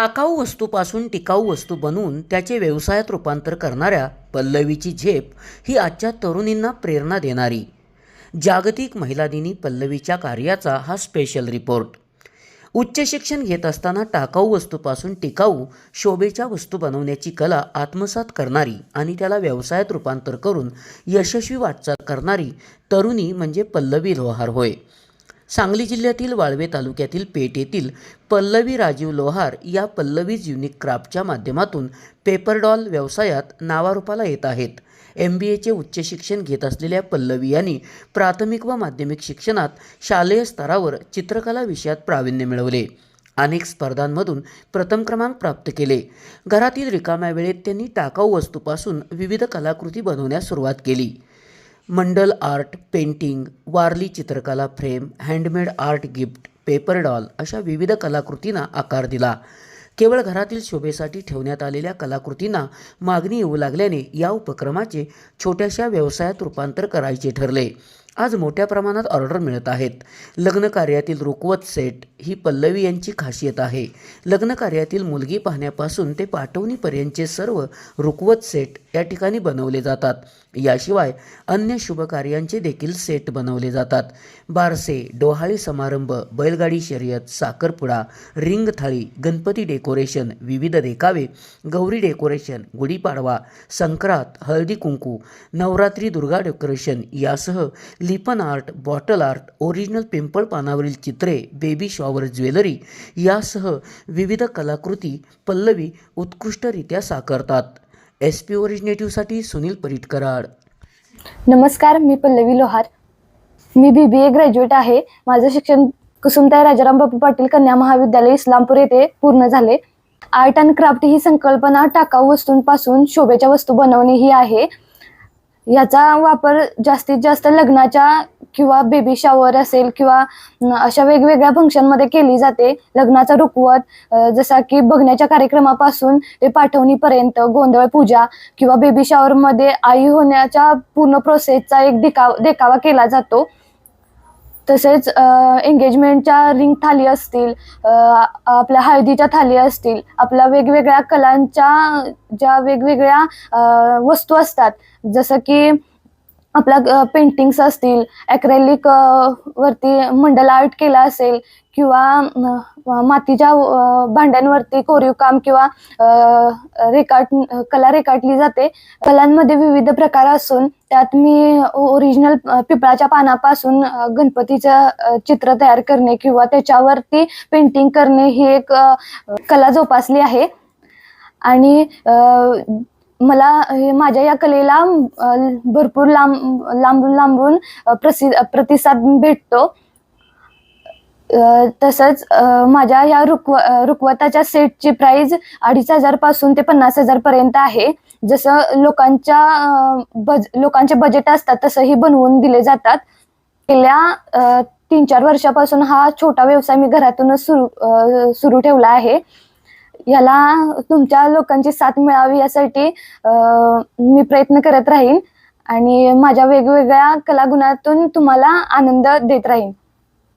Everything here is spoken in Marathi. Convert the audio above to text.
टाकाऊ वस्तूपासून टिकाऊ वस्तू बनवून त्याचे व्यवसायात रूपांतर करणाऱ्या पल्लवीची झेप ही आजच्या तरुणींना प्रेरणा देणारी. जागतिक महिला दिनी पल्लवीच्या कार्याचा हा स्पेशल रिपोर्ट उच्च शिक्षण घेत असताना टाकाऊ वस्तूपासून टिकाऊ शोभेच्या वस्तू बनवण्याची कला आत्मसात करणारी आणि त्याला व्यवसायात रूपांतर करून यशस्वी वाटचाल करणारी तरुणी म्हणजे पल्लवी लोहार होय. सांगली जिल्ह्यातील वाळवे तालुक्यातील पेठ येथील पल्लवी राजीव लोहार या पल्लवीज युनिक क्राफ्टच्या माध्यमातून पेपर डॉल व्यवसायात नावारूपाला येत आहेत. एम बी एचे उच्च शिक्षण घेत असलेल्या पल्लवी यांनी प्राथमिक व माध्यमिक शिक्षणात शालेय स्तरावर चित्रकला विषयात प्रावीण्य मिळवले. अनेक स्पर्धांमधून प्रथम क्रमांक प्राप्त केले. घरातील रिकाम्या वेळेत त्यांनी टाकाऊ वस्तूपासून विविध कलाकृती बनवण्यास सुरुवात केली. मंडल आर्ट पेंटिंग वारली चित्रकला frame handmade art gift paper doll अशा विविध कलाकृतींना आकार दिला. केवळ घरातील शोभेसाठी ठेवण्यात आलेल्या कलाकृतींना मागणी येऊ लागल्याने या उपक्रमाचे छोट्याशा व्यवसायात रूपांतर करायचे ठरले. आज मोठ्या प्रमाणात ऑर्डर मिळत आहेत. लग्नकार्यातील रुकवत सेट ही पल्लवी यांची खासियत आहे. लग्न कार्यातील मुलगी पाहण्यापासून ते पाठवणीपर्यंतचे सर्व रुकवत सेट या ठिकाणी बनवले जातात. याशिवाय अन्य शुभकार्यांचे देखील सेट बनवले जातात. बारसे डोहाळी समारंभ बैलगाडी शर्यत साखरपुडा रिंग थाळी गणपती डेकोरेशन विविध देखावे गौरी डेकोरेशन गुढीपाडवा संक्रांत हळदी कुंकू नवरात्री दुर्गा डेकोरेशन यासह Lippan art bottle art original पिंपळ पानावरील चित्रे बेबी शॉवर ज्वेलरी यासह विविध कलाकृती पल्लवी उत्कृष्टरित्या साकारतात. एस पी ओरिजिनेटिव्हसाठी सुनील परिटकराड. नमस्कार मी पल्लवी लोहार. मी बी बी ए ग्रॅज्युएट आहे. माझं शिक्षण कुसुमताई राजाराम बापू पाटील कन्या महाविद्यालय इस्लामपूर येथे पूर्ण झाले. आर्ट अँड क्राफ्ट ही संकल्पना टाकाऊ वस्तूंपासून शोभेच्या वस्तू बनवणे ही आहे. याचा वापर जास्तीत जास्त लग्नाच्या किंवा बेबी शॉवर असेल किंवा अशा वेगवेगळ्या फंक्शनमध्ये केली जाते. लग्नाचा रुकवत जसा की बघण्याच्या कार्यक्रमापासून ते पाठवणीपर्यंत गोंधळ पूजा किंवा बेबी शॉवरमध्ये आई होण्याच्या पूर्ण प्रोसेसचा एक देखाव देखावा केला जातो. तसेच एंगेजमेंटच्या रिंग थाली असतील आपल्या हळदीच्या थाली असतील आपल्या वेगवेगळ्या कलांच्या ज्या वेगवेगळ्या वस्तू असतात जसं की आपल्या पेंटिंग्स असतील ॲक्रेलिक वरती मंडल आर्ट केला असेल किंवा मातीच्या भांड्यांवरती कोरीव काम किंवा रेखाट कला रेखाटली जाते. कलांमध्ये विविध प्रकार असून त्यात मी ओरिजिनल पिपळाच्या पानापासून गणपतीचं चित्र तयार करणे किंवा त्याच्यावरती पेंटिंग करणे ही एक कला जोपासली आहे. आणि मला हे माझ्या या कलेला भरपूर लांब लांबून लांबून प्रसिद्ध प्रतिसाद भेटतो. तसंच माझ्या या रुकव रुकवताच्या सेटची प्राइस अडीच हजारपासून ते पन्नास हजार पर्यंत आहे. जसं लोकांच्या बज लोकांचे बजेट असतात तसंही बनवून दिले जातात. गेल्या तीन चार वर्षापासून हा छोटा व्यवसाय मी घरातूनच सुरू सुरू ठेवला आहे. याला तुमच्या लोकांची साथ मिळावी यासाठी मी प्रयत्न करत राहीन. आणि माझ्या वेगवेगळ्या कलागुणातून तुम्हाला आनंद देत राहीन.